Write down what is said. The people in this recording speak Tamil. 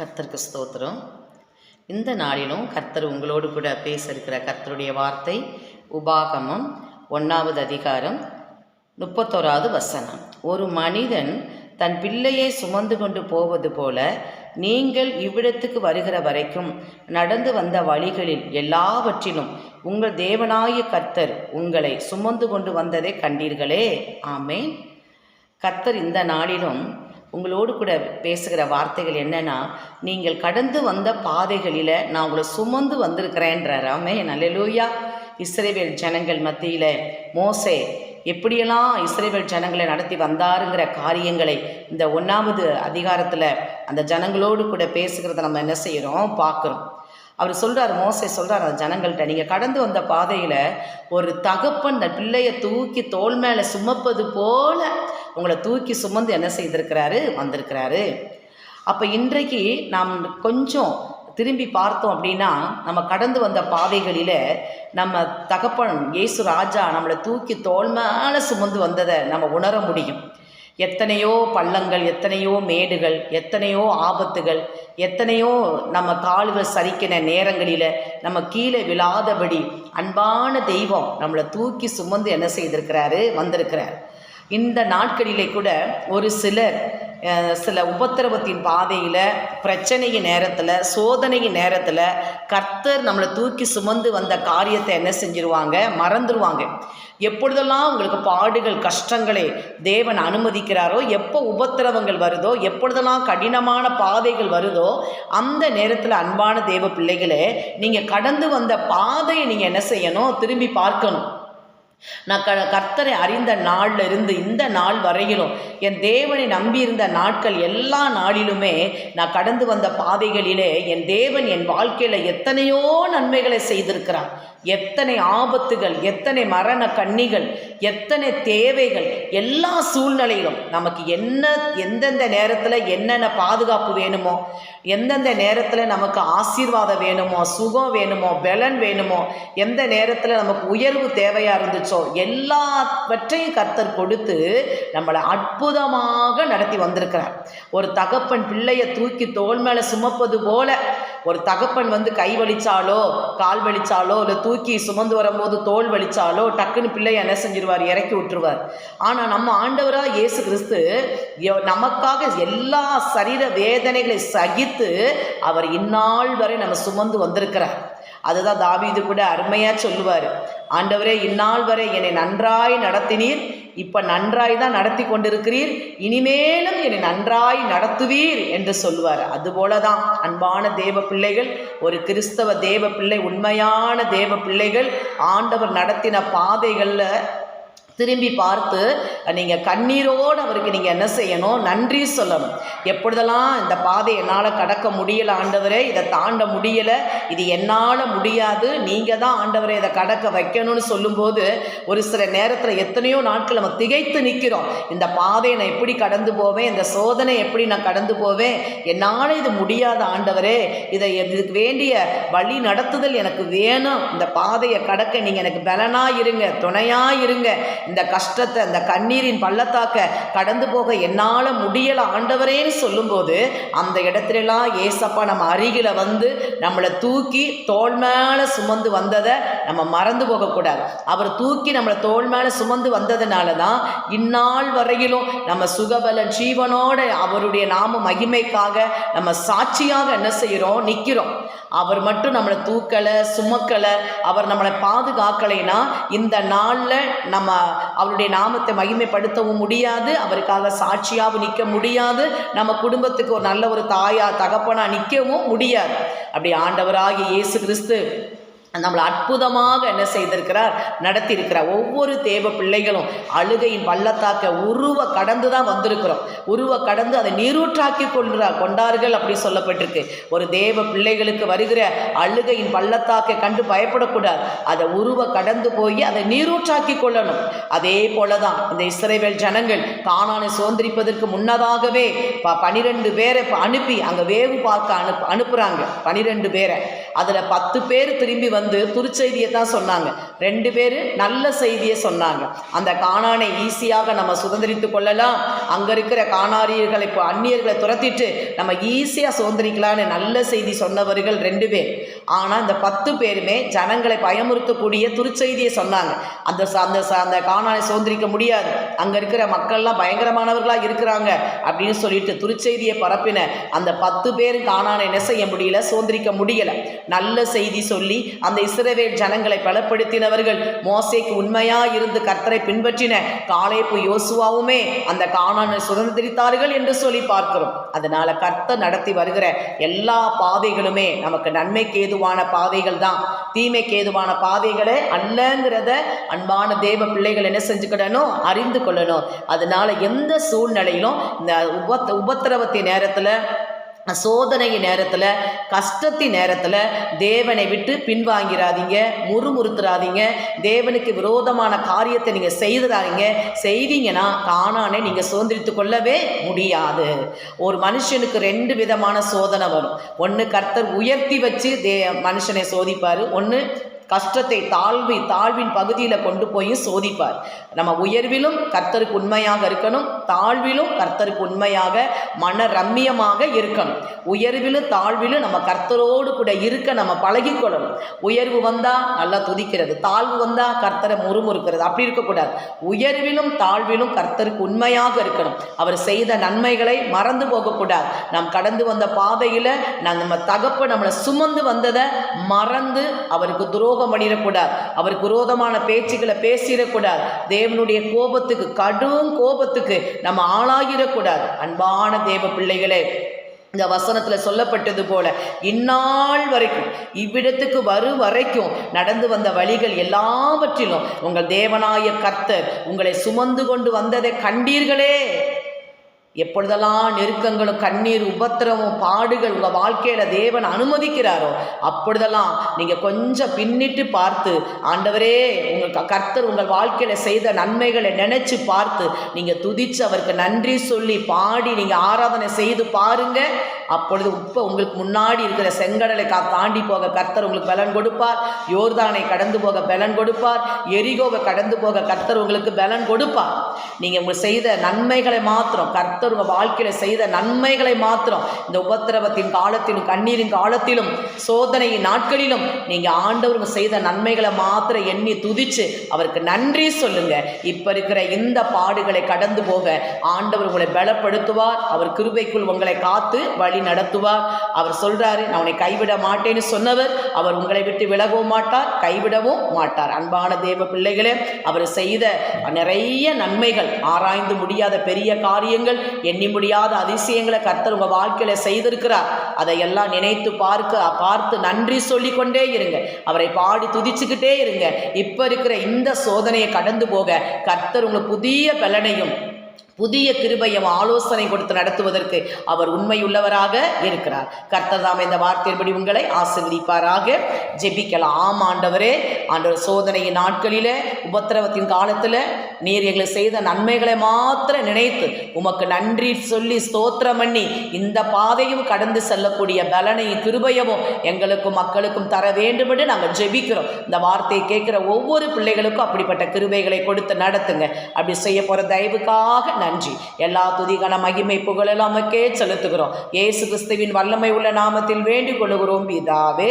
கர்த்தருக்கு ஸ்தோத்திரம். இந்த நாளிலும் கர்த்தர் உங்களோடு கூட பேச இருக்கிற கர்த்தருடைய வார்த்தை உபாகமம் ஒன்றாவது அதிகாரம் முப்பத்தோராவது வசனம். ஒரு மனிதன் தன் பிள்ளையை சுமந்து கொண்டு போவது போல நீங்கள் இவ்விடத்துக்கு வருகிற வரைக்கும் நடந்து வந்த வழிகளில் எல்லாவற்றிலும் உங்கள் தேவனாய கர்த்தர் உங்களை சுமந்து கொண்டு வந்ததை கண்டீர்களே. ஆமேன். கர்த்தர் இந்த நாளிலும் உங்களோடு கூட பேசுகிற வார்த்தைகள் என்னன்னா நீங்கள் கடந்து வந்த பாதைகளில் நான் உங்களை சுமந்து வந்திருக்கிறேன்றார். ஆமே நல்லலூயா இஸ்ரேவேல் ஜனங்கள் மத்தியில் மோசே எப்படியெல்லாம் இஸ்ரேவேல் ஜனங்களை நடத்தி வந்தாருங்கிற காரியங்களை இந்த ஒன்றாவது அதிகாரத்தில் அந்த ஜனங்களோடு கூட பேசுகிறத நம்ம என்ன செய்கிறோம் பார்க்குறோம். அவர் சொல்கிறார் மோசை சொல்கிறார் அந்த ஜனங்கள்கிட்ட நீங்கள் கடந்து வந்த பாதையில் ஒரு தகப்பன் அந்த பிள்ளையை தூக்கி தோல் மேலே சுமப்பது போல உங்களை தூக்கி சுமந்து என்ன செய்திருக்கிறாரு? வந்திருக்கிறாரு. அப்போ இன்றைக்கு நாம் கொஞ்சம் திரும்பி பார்த்தோம் அப்படின்னா நம்ம கடந்து வந்த பாதைகளில் நம்ம தகப்பன் இயேசு ராஜா நம்மளை தூக்கி தோல் மேலே சுமந்து வந்ததை நம்ம உணர முடியும். எத்தனையோ பள்ளங்கள் எத்தனையோ மேடுகள் எத்தனையோ ஆபத்துகள் எத்தனையோ நம்ம கால்கள் சரிக்கின நேரங்களில் நம்ம கீழே விழாதபடி அன்பான தெய்வம் நம்மளை தூக்கி சுமந்து என்ன செய்திருக்கிறாரு? வந்திருக்கிறார். இந்த நாட்களிலே கூட ஒரு சிலர் சில உபத்திரவத்தின் பாதையில் பிரச்சனையின் நேரத்தில் சோதனையின் நேரத்தில் கர்த்தர் நம்மளை தூக்கி சுமந்து வந்த காரியத்தை என்ன செஞ்சிருவாங்க? மறந்துடுவாங்க எப்பொழுதெல்லாம் உங்களுக்கு பாடுகள் கஷ்டங்களை தேவன் அனுமதிக்கிறாரோ எப்போ உபத்திரவங்கள் வருதோ எப்பொழுதெல்லாம் கடினமான பாதைகள் வருதோ அந்த நேரத்தில் அன்பான தேவ பிள்ளைகளே நீங்கள் கடந்து வந்த பாதையை நீங்கள் என்ன செய்யணும்? திரும்பி பார்க்கணும். நான் க கர்த்தரை அறிந்த நாளிலிருந்து இந்த நாள் வரையிலும் என் தேவனை நம்பியிருந்த நாட்கள் எல்லா நாளிலுமே நான் கடந்து வந்த பாதைகளிலே என் தேவன் என் வாழ்க்கையில் எத்தனையோ நன்மைகளை செய்திருக்கிறான் எத்தனை ஆபத்துகள் எத்தனை மரண கண்ணிகள் எத்தனை தேவைகள் எல்லா சூழ்நிலையிலும் நமக்கு என்ன எந்தெந்த நேரத்தில் என்னென்ன பாதுகாப்பு வேணுமோ எந்தெந்த நேரத்தில் நமக்கு ஆசீர்வாதம் வேணுமோ சுகம் வேணுமோ பலன் வேணுமோ எந்த நேரத்தில் நமக்கு உயர்வு தேவையாக இருந்துச்சோ எல்லாவற்றையும் கர்த்தர் கொடுத்து நம்மளை அற்புதமாக நடத்தி வந்திருக்கிறார். ஒரு தகப்பன் பிள்ளையை தூக்கி தோல் மேலே சுமப்பது போல ஒரு தகப்பன் வந்து கை வலிச்சாலோ கால் வலிச்சாலோ இல்லை தூக்கி சுமந்து வரும்போது தோல் வலிச்சாலோ டக்குன்னு பிள்ளை என்ன செஞ்சிருவார்? இறக்கி விட்டுருவார். ஆனால் நம்ம ஆண்டவராக இயேசு கிறிஸ்து நமக்காக எல்லா சரீர வேதனைகளை சகித்து அவர் இந்நாள் வரை நம்ம சுமந்து வந்திருக்கிறார். அதுதான் தாவீது கூட அருமையாக சொல்லுவார். ஆண்டவரே இந்நாள் வரை என்னை நன்றாய் நடத்தினீர். இப்போ நன்றாய் தான் நடத்தி கொண்டிருக்கிறீர். இனிமேலும் என்னை நன்றாய் நடத்துவீர் என்று சொல்லுவார் அதுபோல தான் அன்பான தேவ பிள்ளைகள் ஒரு கிறிஸ்தவ தேவ பிள்ளை உண்மையான தேவ பிள்ளைகள் ஆண்டவர் நடத்தின பாதைகளில் திரும்பி பார்த்து நீங்கள் கண்ணீரோடு அவருக்கு நீங்கள் என்ன செய்யணும்? நன்றி சொல்லணும். எப்பொழுதெல்லாம் இந்த பாதை என்னால் கடக்க முடியலை ஆண்டவரே இதை தாண்ட முடியலை இது என்னால் முடியாது நீங்கள் தான் ஆண்டவரை இதை கடக்க வைக்கணும்னு சொல்லும்போது ஒரு சில நேரத்தில் எத்தனையோ நாட்கள் நம்ம திகைத்து நிற்கிறோம் இந்த பாதையை நான் எப்படி கடந்து போவேன்? இந்த சோதனை எப்படி நான் கடந்து போவேன்? என்னால் இது முடியாத ஆண்டவரே இதை இதுக்கு வேண்டிய வழி நடத்துதல் எனக்கு வேணும். இந்த பாதையை கடக்க நீங்கள் எனக்கு பலனாக இருங்க துணையாக இருங்க. இந்த கஷ்டத்தை இந்த கண்ணீரின் பள்ளத்தாக்க கடந்து போக என்னால் முடியலை ஆண்டவரேன்னு சொல்லும்போது அந்த இடத்துலலாம் ஏசப்பா நம்ம அருகில் வந்து நம்மளை தூக்கி தோல் மேலே சுமந்து வந்ததை நம்ம மறந்து போகக்கூடாது. அவர் தூக்கி நம்மளை தோல் மேலே சுமந்து வந்ததுனால தான் இந்நாள் வரையிலும் நம்ம சுகபல ஜீவனோட அவருடைய நாம மகிமைக்காக நம்ம சாட்சியாக என்ன செய்கிறோம்? நிற்கிறோம் அவர் மட்டும் நம்மளை தூக்கலை சுமக்கலை அவர் நம்மளை பாதுகாக்கலைன்னா இந்த நாளில் நம்ம அவருடைய நாமத்தை மகிமைப்படுத்தவும் முடியாது. அவருக்காக சாட்சியாகவும் நிற்க முடியாது. நம்ம குடும்பத்துக்கு ஒரு நல்ல ஒரு தாயா தகப்பனா நிற்கவும் முடியாது. அப்படி ஆண்டவராகிய இயேசு கிறிஸ்து நம்மளை அற்புதமாக என்ன செய்திருக்கிறார்? நடத்தியிருக்கிறார். ஒவ்வொரு தேவ பிள்ளைகளும் அழுகையின் பள்ளத்தாக்க உருவ கடந்து தான் வந்திருக்கிறோம். உருவ கடந்து அதை நீரூற்றாக்கி கொள்கிறார் கொண்டார்கள் அப்படி சொல்லப்பட்டிருக்கு. ஒரு தேவ பிள்ளைகளுக்கு வருகிற அழுகையின் பள்ளத்தாக்கை கண்டு பயப்படக்கூடாது. அதை உருவ கடந்து போய் அதை நீரூற்றாக்கி கொள்ளணும். அதே போல தான் இந்த இஸ்ரேவேல் ஜனங்கள் கானானை சுதந்திரிப்பதற்கு முன்னதாகவே ப பனிரெண்டு பேரை அனுப்பி அங்கே வேவு பார்க்க அனுப்பு அனுப்புகிறாங்க பனிரெண்டு பேரை. அதில் பத்து பேர் திரும்பி வந்து துருச்செய்தியை தான் சொன்னாங்க. ரெண்டு பேர் நல்ல செய்தியை சொன்னாங்க. அந்த காணானை ஈஸியாக நம்ம சுதந்திரித்து கொள்ளலாம். அங்கே இருக்கிற காணாரியர்களை இப்போ அந்நியர்களை துரத்திட்டு நம்ம ஈஸியாக சுதந்திரிக்கலான்னு நல்ல செய்தி சொன்னவர்கள் ரெண்டு பேர். ஆனால் இந்த பத்து பேருமே ஜனங்களை பயமுறுத்தக்கூடிய துருச்செய்தியை சொன்னாங்க. அந்த அந்த அந்த காணானை சுதந்திரிக்க முடியாது. அங்கே இருக்கிற மக்கள்லாம் பயங்கரமானவர்களாக இருக்கிறாங்க அப்படின்னு சொல்லிட்டு துருச்செய்தியை பரப்பின அந்த பத்து பேர் காணானை என்ன செய்ய முடியல? சுதந்திரிக்க முடியலை. நல்ல செய்தி சொல்லி அந்த இஸ்ரவேல் ஜனங்களை பலப்படுத்தினவர்கள். மோசைக்கு உண்மையா இருந்து கர்த்தரை பின்பற்றின காலேப்பு யோசுவாவுமே அந்த காணானை சுதந்திரித்தார்கள் என்று சொல்லி பார்க்கிறோம். அதனால கர்த்தர் நடத்தி வருகிற எல்லா பாதைகளுமே நமக்கு நன்மைக்கு ஏதுவான பாதைகள் தான். தீமைக்கு ஏதுவான பாதைகளே அல்லங்கிறத அன்பான தேவ பிள்ளைகள் என்ன செஞ்சுக்கிடணும்? அறிந்து கொள்ளணும். அதனால எந்த சூழ்நிலையிலும் இந்த உபத் உபத்திரவத்தின் நேரத்தில் சோதனை நேரத்தில் கஷ்டத்தின் நேரத்தில் தேவனை விட்டு பின்வாங்கிறாதீங்க முறுமுறுத்துறாதீங்க தேவனுக்கு விரோதமான காரியத்தை நீங்கள் செய்துறாதீங்க. செய்தீங்கன்னா காணானே நீங்கள் சுதந்திரித்து கொள்ளவே முடியாது. ஒரு மனுஷனுக்கு ரெண்டு விதமான சோதனை வரும். ஒன்று கர்த்தர் உயர்த்தி வச்சு தே மனுஷனை சோதிப்பார் ஒன்று கஷ்டத்தை தாழ்வி தாழ்வின் பகுதியில் கொண்டு போய் சோதிப்பார். நம்ம உயர்விலும் கர்த்தருக்கு உண்மையாக இருக்கணும். தாழ்விலும் கர்த்தருக்கு உண்மையாக மன ரம்மியமாக இருக்கணும். உயர்விலும் தாழ்விலும் நம்ம கர்த்தரோடு கூட இருக்க நம்ம பழகிக்கொள்ளணும். உயர்வு வந்தால் நல்லா துதிக்கிறது. தாழ்வு வந்தால் கர்த்தரை முறுமுறுக்கிறது. அப்படி இருக்கக்கூடாது. உயர்விலும் தாழ்விலும் கர்த்தருக்கு உண்மையாக இருக்கணும். அவர் செய்த நன்மைகளை மறந்து போகக்கூடாது. நாம் கடந்து வந்த பாதையில் நம்ம தகப்பை நம்மளை சுமந்து வந்ததை மறந்து அவருக்கு துரோகம் பண்ணிடக்கூடாது அவருக்கு விரோதமான பேச்சுக்களை பேசிடக்கூடாது. தேவனுடைய கோபத்துக்கு கடும் கோபத்துக்கு நம்ம ஆளாகிடக்கூடாது. அன்பான தேவ பிள்ளைகளே இந்த வசனத்தில் சொல்லப்பட்டது போல இந்நாள் வரைக்கும் இவ்விடத்துக்கு வரும் வரைக்கும் நடந்து வந்த வழிகள் எல்லாவற்றிலும் உங்கள் தேவனாய கர்த்தர் உங்களை சுமந்து கொண்டு வந்ததை கண்டீர்களே. எப்பொழுதெல்லாம் நெருக்கங்களும் கண்ணீர் உபத்திரமும் பாடுகள் உங்கள் வாழ்க்கையில் தேவன் அனுமதிக்கிறாரோ அப்பொழுதெல்லாம் நீங்கள் கொஞ்சம் பின்னிட்டு பார்த்து ஆண்டவரே உங்கள் க- கர்த்தர் உங்கள் வாழ்க்கையில் செய்த நன்மைகளை நினச்சி பார்த்து நீங்கள் துதித்து அவருக்கு நன்றி சொல்லி பாடி நீங்கள் ஆராதனை செய்து பாருங்கள் அப்பொழுது இப்போ உங்களுக்கு முன்னாடி இருக்கிற செங்கடலை கா தாண்டி போக கர்த்தர் உங்களுக்கு பலன் கொடுப்பார். யோர்தானை கடந்து போக பலன் கொடுப்பார். எரிகோவை கடந்து போக கர்த்தர் உங்களுக்கு பலன் கொடுப்பார். நீங்கள் உங்கள் செய்த நன்மைகளை மாத்திரம் கர்த்தர் உங்கள் வாழ்க்கையில் செய்த நன்மைகளை மாத்திரம் இந்த உபத்திரவத்தின் காலத்திலும் கண்ணீரின் காலத்திலும் சோதனையின் நாட்களிலும் நீங்கள் ஆண்டவர் செய்த நன்மைகளை மாத்திரை எண்ணி துதிச்சு அவருக்கு நன்றி சொல்லுங்க. இப்போ இருக்கிற இந்த பாடுகளை கடந்து போக ஆண்டவர் உங்களை பலப்படுத்துவார். அவர் கிருபைக்குள் உங்களை காத்து வழி நடத்துவார். அவர் சொல்றாரு நான் உன்னை கைவிட மாட்டேன்னு சொன்னவர் அவர் உங்களை விட்டு விலகவும் மாட்டார் கைவிடவும் மாட்டார். அன்பான தேவ பிள்ளைகளே அவர் செய்த நிறைய நன்மைகள் ஆராய்ந்து முடியாத பெரிய காரியங்கள் எண்ணி முடியாத அதிசயங்களை கர்த்தர் உங்கள் வாழ்க்கையில செய்திருக்கிறார். அதையெல்லாம் நினைத்து பார்க்க பார்த்து நன்றி சொல்லி கொண்டே இருங்க. அவரை பாடி துதிச்சுக்கிட்டே இருங்க. இப்போ இருக்கிற இந்த சோதனையை கடந்து போக கர்த்தர் உங்களுக்கு புதிய பலனையும் புதிய கிருபையும் ஆலோசனை கொடுத்து நடத்துவதற்கு அவர் உண்மையுள்ளவராக இருக்கிறார். கர்த்தர் தாம் இந்த வார்த்தையின்படி உங்களை ஆசிர்வதிப்பாராக. ஜெபிக்கலாம். ஆம் ஆண்டவரே. ஆண்டவர் சோதனையின் நாட்களில் உபத்திரவத்தின் காலத்தில் நீர் எங்களை செய்த நன்மைகளை மாத்திர நினைத்து உமக்கு நன்றி சொல்லி ஸ்தோத்திரம் பண்ணி இந்த பாதையும் கடந்து செல்லக்கூடிய பலனையும் கிருபையவும் எங்களுக்கும் மக்களுக்கும் தர வேண்டும் என்று நாங்கள் ஜெபிக்கிறோம். இந்த வார்த்தையை கேட்குற ஒவ்வொரு பிள்ளைகளுக்கும் அப்படிப்பட்ட கிருபைகளை கொடுத்து நடத்துங்க. அப்படி செய்ய போகிற தயவுக்காக நன்றி. எல்லா துதிகன மகிமை புகழெல்லாம் நமக்கே செலுத்துகிறோம். இயேசு கிறிஸ்துவின் வல்லமை உள்ள நாமத்தில் வேண்டிக் கொள்கிறோம் பிதாவே.